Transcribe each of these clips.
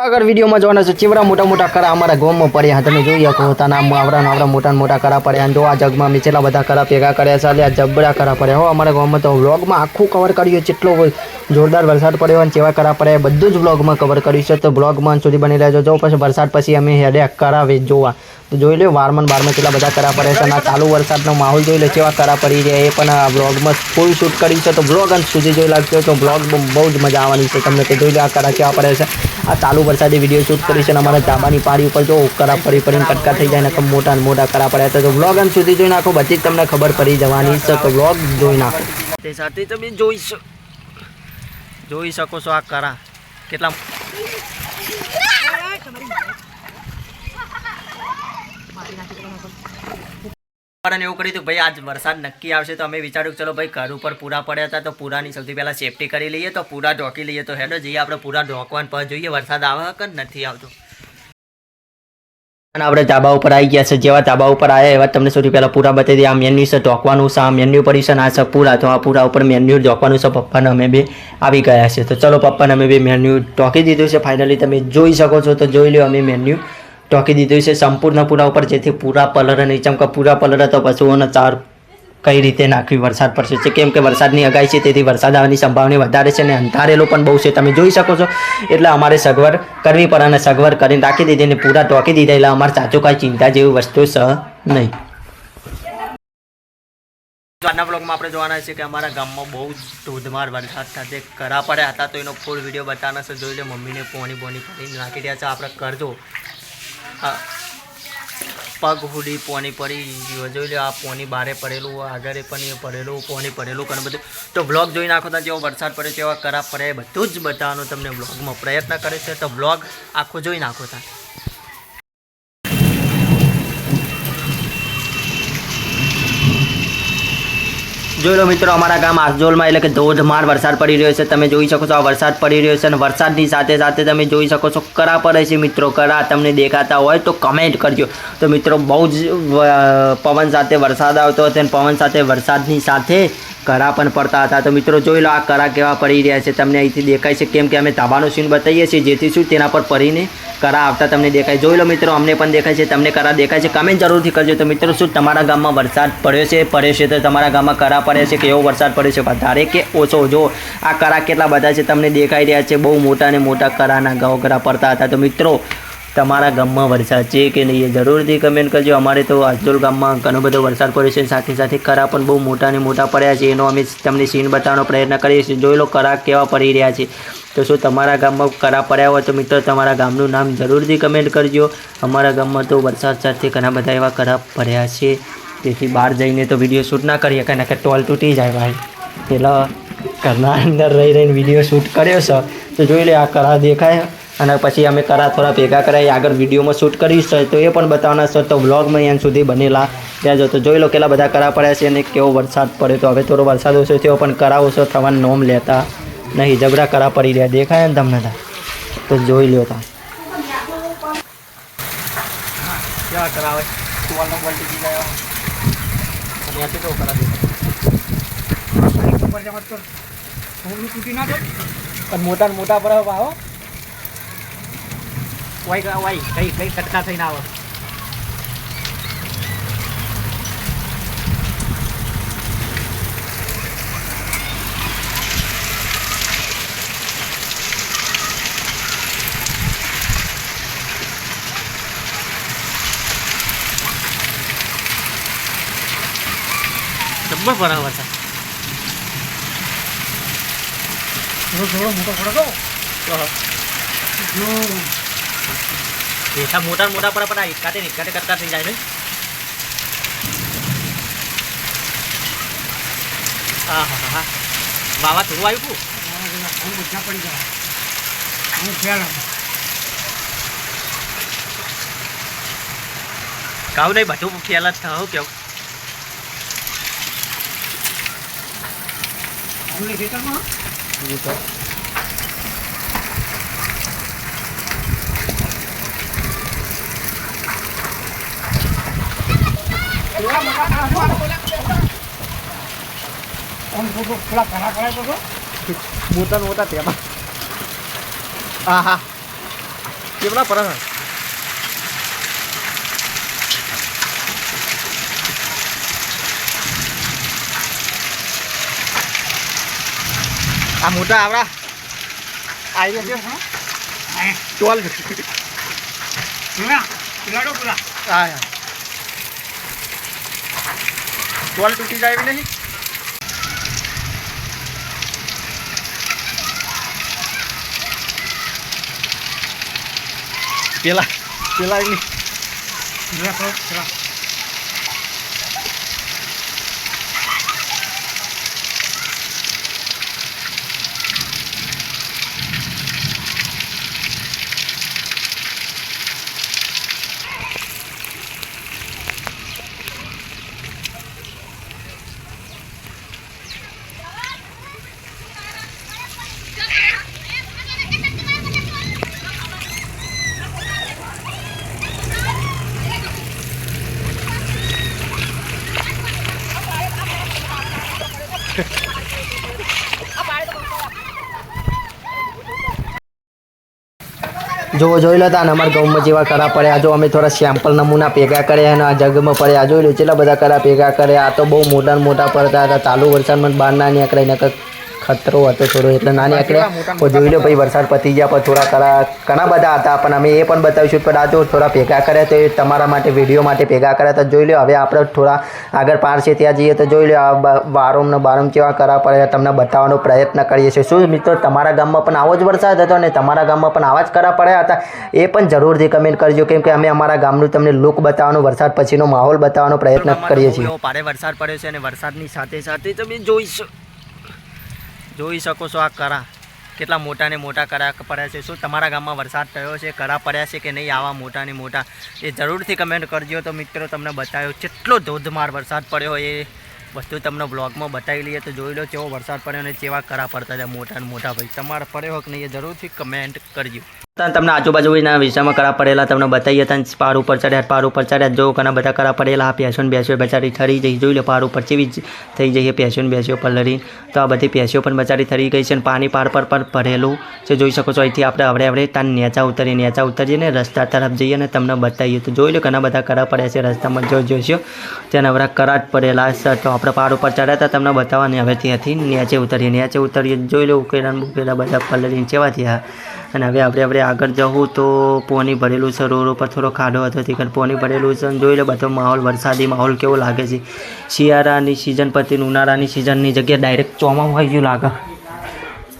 આગળ વિડીયોમાં જોવાના છે, ચીવડા મોટા મોટા કરા અમારા ગામમાં પડ્યા તમે જોઈ શકો હતા નામ આવરા આવડા મોટા મોટા કરા પડ્યા જો આ જગમાં નીચેલા બધા કરા ભેગા કર્યા છે આ જબડા કરા પડ્યા હો, અમારા ગામમાં તો વ્લોગમાં આખું કવર કર્યું જેટલો જોરદાર વરસાદ પડ્યો અને ચેવા કરા પડ્યા બધું જ વ્લોગમાં કવર કર્યું છે. તો વ્લોગમાં સુધી બની રહેજો. જો પછી વરસાદ પછી અમે હેડે કરાવી જોવા. તો જોઈ લો વારમાં બારમાં કેટલા બધા કરા પડે છે અને ચાલુ વરસાદનો માહોલ જોઈ લે, કેવા કરા પડી રહ્યા એ પણ આ વ્લોગમાં ફૂલ શૂટ કરી છે. તો બ્લોગ અંત સુધી જોઈ લાગશે તો બ્લોગ બહુ જ મજા આવવાની છે. તમને તો જોઈ લો આ કરા કેવા પડે છે. આ ચાલુ વરસાદે વીડિયો શૂટ કરી છે અને અમારા ધાબાની પાડી ઉપર જો કરા પડી, પડીને કટકા થઈ જાય ને મોટા મોટા કરા પડ્યા હતા તો વ્લોગ અંત સુધી જોઈ નાખો, બધી જ તમને ખબર પડી જવાની છે. તો વ્લોગ જોઈ નાખો. તે સાથે તમે જોઈ શકો જોઈ શકો છો આ કરા. કેટલા અને એવું કર્યું હતું, ભાઈ, આજ વરસાદ નક્કી આવશે તો અમે વિચાર્યું ચલો ભાઈ, ઘર ઉપર પૂરા પડ્યા હતા તો પૂરાની સૌથી પહેલાં સેફટી કરી લઈએ તો પૂરા ઢોકી લઈએ તો હેડો જઈએ, આપણે પૂરા ઢોકવાન પર જોઈએ, વરસાદ આવે કે નથી આવતો. અને આપણે ધાબા ઉપર આવી ગયા છે, જેવા ધાબા ઉપર આવ્યા, એવા તમને સૌથી પહેલાં પૂરા બતાવી દઈએ. આ મેન્યુ છે, ઢોકવાનું છે, આ મેન્યુ પડી છે, અને આ છે પૂરા. તો આ પૂરા ઉપર મેન્યુ ઢોકવાનું છે, પપ્પાને અમે બે આવી ગયા છે. તો ચલો પપ્પાને અમે બે મેન્યુ ઢોકી દીધું છે. ફાઇનલી તમે જોઈ શકો છો, તો જોઈ લો અમે મેન્યુ ઢોકી દીધું છે સંપૂર્ણ પૂરા ઉપર, જેથી પૂરા પલર નહીં ચમકે પૂરા પલર તો પશુઓને ચાર કઈ રીતે નાખવી? વરસાદ પડશે છે. કેમ કે વરસાદની અગાઈ છે, તેથી વરસાદ આવવાની સંભાવના વધારે છે અને અંધારેલો પણ બહુ છે. તમે જોઈ શકો છો. એટલે અમારે સગવડ કરવી પડે અને સગવડ કરીને રાખી દીધી અને પૂરા ટોકી દીધા. એટલે અમારે સાચું કાંઈ ચિંતા જેવી વસ્તુ છે નહીં. આજના બ્લોગમાં આપણે જોવાના છે કે અમારા ગામમાં બહુ ધોધમાર વરસાદ સાથે કરા પડ્યા હતા. તો એનો ફૂલ વીડિયો બતાવવાનો છે. જોઈ લે, મમ્મીને પોણી પોણી કરીને નાખી રહ્યા છે. આપણે કરજો. પગ હુડી, પોની પડી ગયો જોઈ લો આ પોની બારે પડેલું આગળ પણ એ પડેલું, પોની પડેલું ઘણું બધું. તો બ્લોગ જોઈ નાખો ત્યાં જેવો વરસાદ પડે તેવા ખરાબ પડે, બધું જ બતાવવાનો તમને બ્લોગમાં પ્રયત્ન કરે છે. તો બ્લોગ આખો જોઈ નાખો તા જોઈ લો મિત્રો, અમારા ગામ આસજોલમાં એટલે કે ધોધમાર વરસાદ પડી રહ્યો છે. તમે જોઈ શકો છો આ વરસાદ પડી રહ્યો છે અને વરસાદની સાથે સાથે તમે જોઈ શકો છો કરા પડે છે મિત્રો. કરા તમને દેખાતા હોય તો કમેન્ટ કરજો. તો મિત્રો, બહુ જ પવન સાથે વરસાદ આવતો હતો અને પવન સાથે વરસાદની સાથે કરા પણ પડતા હતા. તો મિત્રો જોઈ લો આ કરા કેવા પડી રહ્યા છે. તમને અહીંથી દેખાય છે કેમ કે અમે તાબાનો સીન બતાવીએ છીએ. જેથી શું તેના પર પડીને કરા આવતા તમને દેખાય. જોઈ લો મિત્રો, અમને પણ દેખાય છે. તમને કરા દેખાય છે. કમેન્ટ જરૂરથી કરજો. તો મિત્રો, શું તમારા ગામમાં વરસાદ પડ્યો છે? પડ્યો છે તો તમારા ગામમાં કરા પડે છે કે એવો વરસાદ પડ્યો છે? વધારે કે ઓછો? જો આ કરા કેટલા બધા છે તમને દેખાઈ રહ્યા છે. બહુ મોટા ને મોટા કરાના ગવગરા પડતા હતા. તો મિત્રો તમારા ગામમાં વરસાદ છે કે નહીં એ જરૂરથી કમેન્ટ કરજો. અમારે તો આજોલ ગામમાં ઘણો બધો વરસાદ પડ્યો છે. સાથે સાથે કરા પણ બહુ મોટા ને મોટા પડ્યા છે. એનો અમે તમને સીન બતાવવાનો પ્રયત્ન કરીએ છીએ. જોઈ લો કરા કેવા પડી રહ્યા છે. તો શું તમારા ગામમાં કરા પડ્યા હોય તો મિત્રો તમારા ગામનું નામ જરૂરથી કમેન્ટ કરજો. અમારા ગામમાં તો વરસાદ સાથે ઘણા બધા એવા કરા પડ્યા છે. તેથી બહાર જઈને તો વીડિયો શૂટ ના કરીએ. કારણ કે ટોલ તૂટી જાય ભાઈ. પેલા ઘરના અંદર રહી રહીને વીડિયો શૂટ કર્યો છે. તો જોઈ લે આ કરા દેખાય. અને પછી અમે કરા થોડા ભેગા કરાવી આગળ વિડીયોમાં શૂટ કરીશ. છે તો એ પણ બતાવવાના છે. તો વ્લોગમાં અહીંયા સુધી બનેલા. ત્યાં તો જોઈ લો કેટલા બધા કરા પડ્યા છે અને કેવો વરસાદ પડે તો. હવે થોડો વરસાદ ઓછો થયો પણ કરા ઓછો થવાનું નોમ લેતા નહીં. જબરા કરા પડી રહ્યા. દેખાય ને તમને તા? તો જોઈ લ્યો તા. મોટા મોટા પર આવો વાય વાય કઈ કઈ કટકા થઈને આવે જબ્બર આવે છે. થોડો થોડો મોટો પડો રેસા મોટા મોટા પર પણ આ ઇટકાટે ઇટકાટે કરતા થઈ જાય ને હા હા હા વાવા થોડું આવ્યું હું બધા પડી જાય હું ખ્યાલ કાવ નહીં બધું ખ્યાલ જ થયું કેવું ખેતરમાં. પેલા ઘણા કરાય તો મોટા મોટા તેમાં હા હા કેવડા પર આ મોટા આવડા. આવી ગયા હા. ચોલ. પેલા પેલાડો હા હા. ચોલ તૂટી જાય એવી નહીં? પેલા પેલા એની જો જોઈ લો તા અમારા ગૌમાં જેવા કરા પડ્યા. જો અમે થોડા સેમ્પલ નમૂના ભેગા કર્યા અને આ જગમાં પડ્યા. જોઈ લો કેટલા બધા કરા ભેગા કર્યા. આ તો બહુ મોટા મોટા પડતા હતા. ચાલુ વરસાદમાં બહાર ના નીકળે નકર ખતરો હતો થોડો એટલે ના આંકડે તો જોઈ લો ભાઈ વરસાદ પતી ગયા પણ થોડા કરા ઘણા બધા હતા પણ અમે એ પણ બતાવીશું પણ આ જો થોડા ભેગા કર્યા તો એ તમારા માટે વીડિયો માટે ભેગા કર્યા તો જોઈ લો હવે આપણે થોડા આગળ પાર છે ત્યાં જઈએ તો જોઈ લો આ બ- બારોમ કેવા કરા પડે તમને બતાવવાનો પ્રયત્ન કરીએ છીએ. શું મિત્રો તમારા ગામમાં પણ આવો જ વરસાદ હતો અને તમારા ગામમાં પણ આવા જ કરા પડ્યા હતા? એ પણ જરૂરથી કમેન્ટ કરજો કેમ કે અમે અમારા ગામનું તમને લુક બતાવવાનો વરસાદ પછીનો માહોલ બતાવવાનો પ્રયત્ન કરીએ છીએ. ભારે વરસાદ પડ્યો છે અને વરસાદની સાથે સાથે તમે જોઈ જોઈ શકો છો આ કરા કેટલા મોટા ને મોટા કરા પડ્યા છે. શું તમારા ગામમાં વરસાદ થયો છે, કરા પડ્યા છે કે નહીં? આવા મોટા ને મોટા એ જરૂરથી કમેન્ટ કરજો. તો મિત્રો, તમને બતાવ્યો કેટલો ધોધમાર વરસાદ પડ્યો એ વસ્તુ તમને બ્લોગમાં બતાવી લઈએ. તો જોઈ લો કેવો વરસાદ પડ્યો અને કેવા કરા પડતા હતા મોટા ને મોટા ભાઈ. તમારે પડ્યો હોક નહીં એ જરૂરથી કમેન્ટ કરજો. તમને આજુબાજુના વિસ્તારમાં કરા પડેલા તમને બતાવીએ હતા પાર ઉપર ચડ્યા, પાર ઉપર ચડ્યા જો ઘણા બધા કરા પડેલા. આ પેશન બેસ્યો બચારી થરી જઈ, જોઈ લો પાર ઉપર ચીવી થઈ જઈએ પેશન બેસ્યો લડી તો આ બધી પેશીઓ પણ બચારી થરી ગઈ છે અને પાણી પાર પર પણ ભરેલું છે. જોઈ શકો છો, અહીંથી આપણે હવે હવે ત્યાં નેચા ઉતરીએ નેચા ઉતરીએ ને રસ્તા તરફ જઈએ ને તમને બતાવીએ તો જોઈ લો ઘણા બધા કરા પડ્યા છે રસ્તામાં. જો જોઈશો ત્યાં નવરા કરા જ પડેલા છે. તો આપણે પાર ઉપર ચડ્યા હતા તમને બતાવવાની. હવે ત્યાંથી નીચે ઉતરીએ, નેચે ઉતરીએ. જોઈ લો ઉકેલા ઉકેલા બધા પલરીને ચેવા થયા. અને હવે આપણે આપણે આગળ જવું તો પોની ભરેલું છે, રોડ ઉપર થોડો ખાડો હતો તે પોની ભરેલું છે. અને જોઈ લો બધો માહોલ, વરસાદી માહોલ કેવો લાગે છે. શિયાળાની સિઝન પરથી ઉનાળાની સિઝનની જગ્યાએ ડાયરેક્ટ ચોમાવું આવી ગયું લાગે.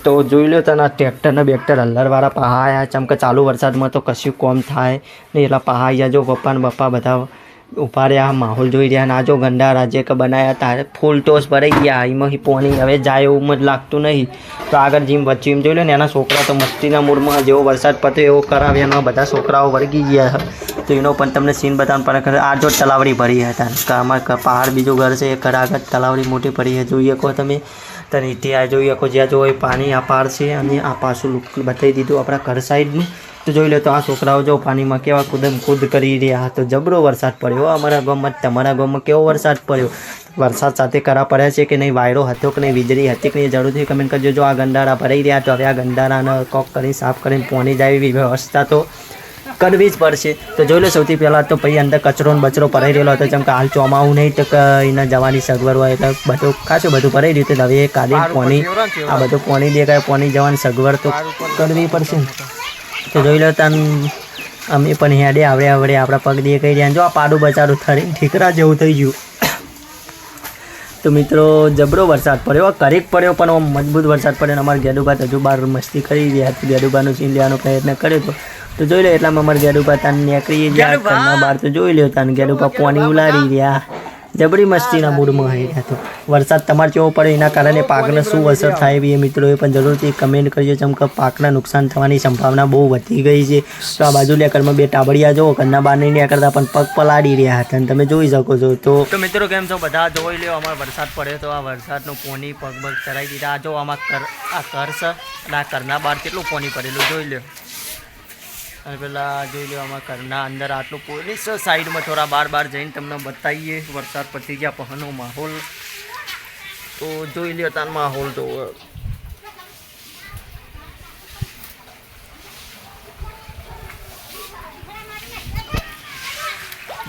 તો જોઈ લો તને ટ્રેક્ટર ને બેક્ટર હલ્લરવાળા પહાયા ચમકે ચાલુ વરસાદમાં તો કશું કોમ થાય નહીં. એટલા પહાયા જો પપ્પા ને બપ્પા બધા ઊભા રહ્યા માહોલ જોઈ રહ્યા ના જો ગંડા રાજ્ય કે બનાવ્યા તારે ફૂલ ટોસ ભરાઈ ગયા. એમાં પોણી, હવે જાય એવું જ લાગતું નહીં. તો આગળ જીમ વચ્ચે એમ જોઈ લો ને, એના છોકરા તો મસ્તીના મૂડમાં જેવો વરસાદ પત્યો એવો કરાવ્યા એમાં બધા છોકરાઓ વળગી ગયા. તો એનો પણ તમને સીન બતાવવાનું પણ આ જો તલાવડી ભરી હતા. અમારે પહાડ બીજું ઘર છે, એ ઘર આગળ તલાવડી મોટી ભરી છે. જોઈએ કહો તમે. તને ત્યાં જોઈ શકો જ્યાં જો પાણી આ પાર છે અને આ પાછું બતાવી દીધું આપણા ઘર સાઈડનું. તો જોઈ લો તો આ છોકરાઓ જો પાણીમાં કેવા કુદમ કૂદ કરી રહ્યા. તો જબરો વરસાદ પડ્યો અમારા ગામમાં. તમારા ગામમાં કેવો વરસાદ પડ્યો? વરસાદ સાથે કરા પડ્યા છે કે નહીં? વાયરો હતો કે નહીં? વીજળી હતી કે નહીં? જરૂરથી કમેન્ટ કરજો. જો આ ગંદારા ભરાઈ રહ્યા તો હવે આ ગંદારાને કોક કરીને સાફ કરીને પોણી જાય વ્યવસ્થા તો કરવી જ પડશે. તો જોઈ લો સૌથી પહેલાં તો પછી અંદર કચરો ને બચરો ભરાઈ રહેલો હતો. જેમ કે હાલ ચોમાવું નહીં તો એના જવાની સગવડ હોય એટલે બધું ખાસું બધું ભરાઈ રહ્યું હતું. હવે કાઢી પોણી આ બધું પોની દેખાય પોની જવાની સગવડ તો કરવી પડશે. તો જોઈ લો તાન અમે પણ હેડે આવડે આવડે આપણા પગ દે કહી રહ્યા જો આ પાડું બચાડું થરી ઠીકરા જેવું થઈ ગયું. તો મિત્રો જબરો વરસાદ પડ્યો. કરેક પડ્યો પણ મજબૂત વરસાદ પડ્યો અમારા ગેડુબા તો હજુ બહાર મસ્તી કરી રહ્યા હતા ગેડુબાનું સીન લેવાનો પ્રયત્ન કર્યો હતો તો જોઈ લો એટલામાં અમારે ગેડુબા તાન નીકળી ગયા ઘરના બહાર તો જોઈ લ્યો તાન ગેડુબા પાણી ઉલાડી રહ્યા. જબરી મસ્તીના મૂડમાં આવી રહ્યા તો. વરસાદ તમારે કેવો પડે? એના કારણે પાકને શું અસર થાય એવી એ મિત્રોએ પણ જરૂરથી કમેન્ટ કરજો. જેમ કે પાકના નુકસાન થવાની સંભાવના બહુ વધી ગઈ છે. તો આ બાજુ લેકરમાં બે ટાબડિયા જો ઘરના બહાર નહીં કરતા પણ પગ પલાડી રહ્યા હતા. અને તમે જોઈ શકો છો તો મિત્રો કેમ છો? બધા જોઈ લ્યો અમારે વરસાદ પડ્યો તો આ વરસાદનું પોની પગ પગ ચરાઈ દીધા. આ જો આમાં કર આ કરશ અને આ કરના બહાર કેટલું પોની પડેલું જોઈ લ્યો. અને પેલા જોઈ લેવામાં ઘરના અંદર આટલું પોલીસ સાઈડમાં થોડા બાર બાર જઈને તમને બતાવીએ. વરસાદ પતી ગયા પહાનો માહોલ. તો જોઈ લ્યો તાર માહોલ તો.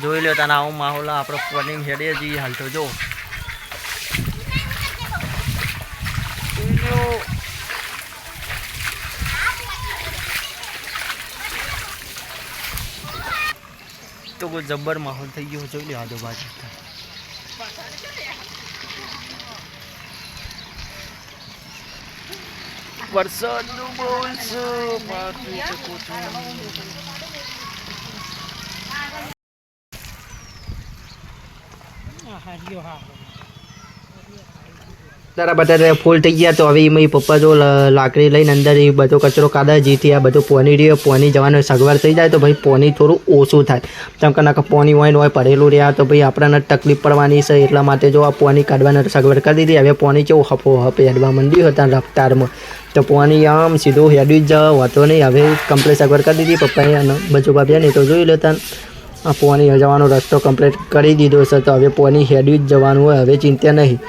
જોઈ લ્યો તાના આવો માહોલ આપણે પ્લાનિંગ હેડીએ જઈએ હાલ તો જો. જોઈ લ્યો. તો કોઈ જબ્બર માહોલ થઈ ગયો જોઈ લો આજુબાજુ વરસાદનું બોલ છે બાકી ચકો હા હા. તારા બટાટા ફૂલ થઈ ગયા તો હવે એમાં પપ્પા જો લાકડી લઈને અંદર એ બધો કચરો કાઢે, જેથી આ બધું પોની રહ્યો, પોની જવાનો સગવડ થઈ જાય તો ભાઈ પોની થોડું ઓછું થાય. તેમ કે નાખે પોની હોય ને હોય પડેલું રહ્યા તો ભાઈ આપણને તકલીફ પડવાની છે, એટલા માટે જો આ પોની કાઢવાની સગવડ કરી દીધી. હવે પોની કેવું હફો હફ હેડવા માંડ્યું હતા રફતારમાં. તો પોની આમ સીધું હેડ્યું જ હોતો નહીં. હવે કમ્પ્લીટ સગવડ કરી દીધી. પપ્પાએ બચું બાપ્યા નહીં તો જોઈ લેતા આ પોની જવાનો રસ્તો કમ્પ્લીટ કરી દીધો છે, તો હવે પોની હેડ્યું જ જવાનું હોય. હવે ચિંતા નહીં.